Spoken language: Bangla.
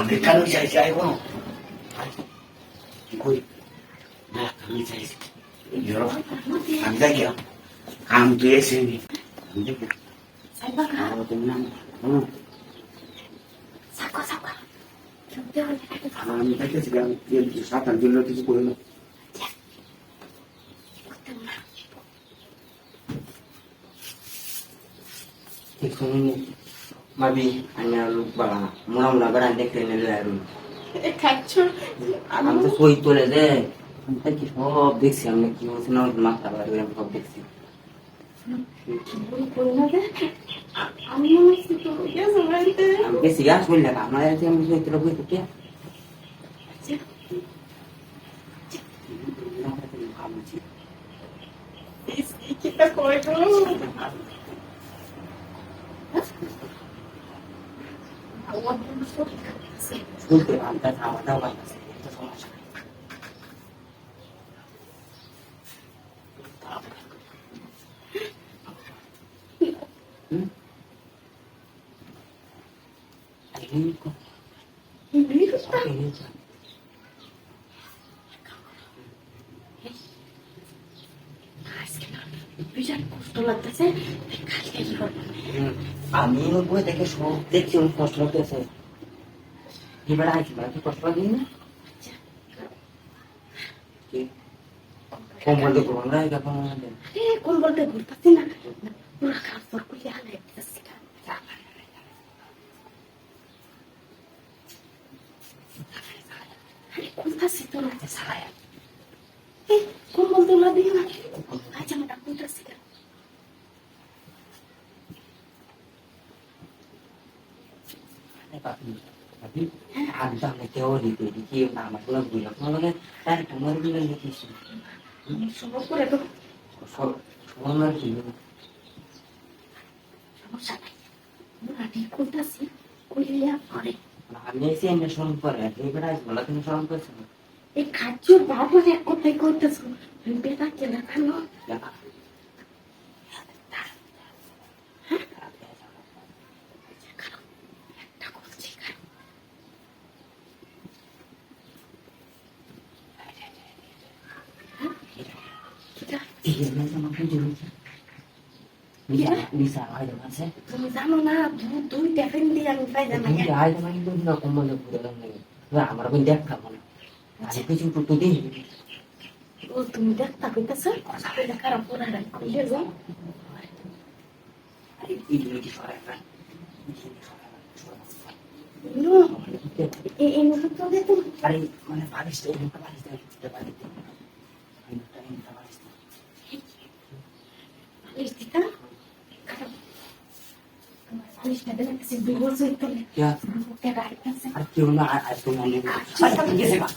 Porque cada día se hay uno. Koi. Na kamisa isi. Yoro. Amda kyo. Amdu isi ni. Amda kyo. 살바가. 아, 동남. 응. 사과 사과. 경병을 해도. 아, 미다 켜 지금 여기 사탄 들러 뒤지 보여요. 동남. 이거는 mabi anyalu ba muna muna bara ande kene laru kacho am to soi tole de anta ki সব দেখছি আমি কি হচ্ছে না মাথা বার হয়ে সব দেখছি বেশি গাছ বললে আমার কাছে আমি সই তোরা বই কে কি তা কয় Desculpe, mas a hora vai está. আজকে না আমি বই দেখে সব দেখছি অনেক কষ্ট লাগতেছে। এবার আইছি মানে কষ্ট লাগি না? কোমল তো কোমল না। পুরো খারাপ পর কুলি আলাই তোর সাহায্য আমি এসে স্মরণ করে স্মরণ করছি না। এই খাদ্যর বাবুর এক কথাই করতেছ বেটা কেনা খানো তুমি জানো না দুই টেফিন দিয়ে আমি পাই জানা তুমি ada main itu nggak kamu mau lagi nggak আমার pun দেখ kamu ada কিছু তো দিন ও তুমি দেখতা কইতাছ? কইলে খারাপ পুরা রাখ কইলে যাও। আরে di sore kan নো? এই এই মুহূর্তে তো মানে Ari, mana Paris tuh? Yeah. At yung mga atong ano. Ay, kapag kasi ba?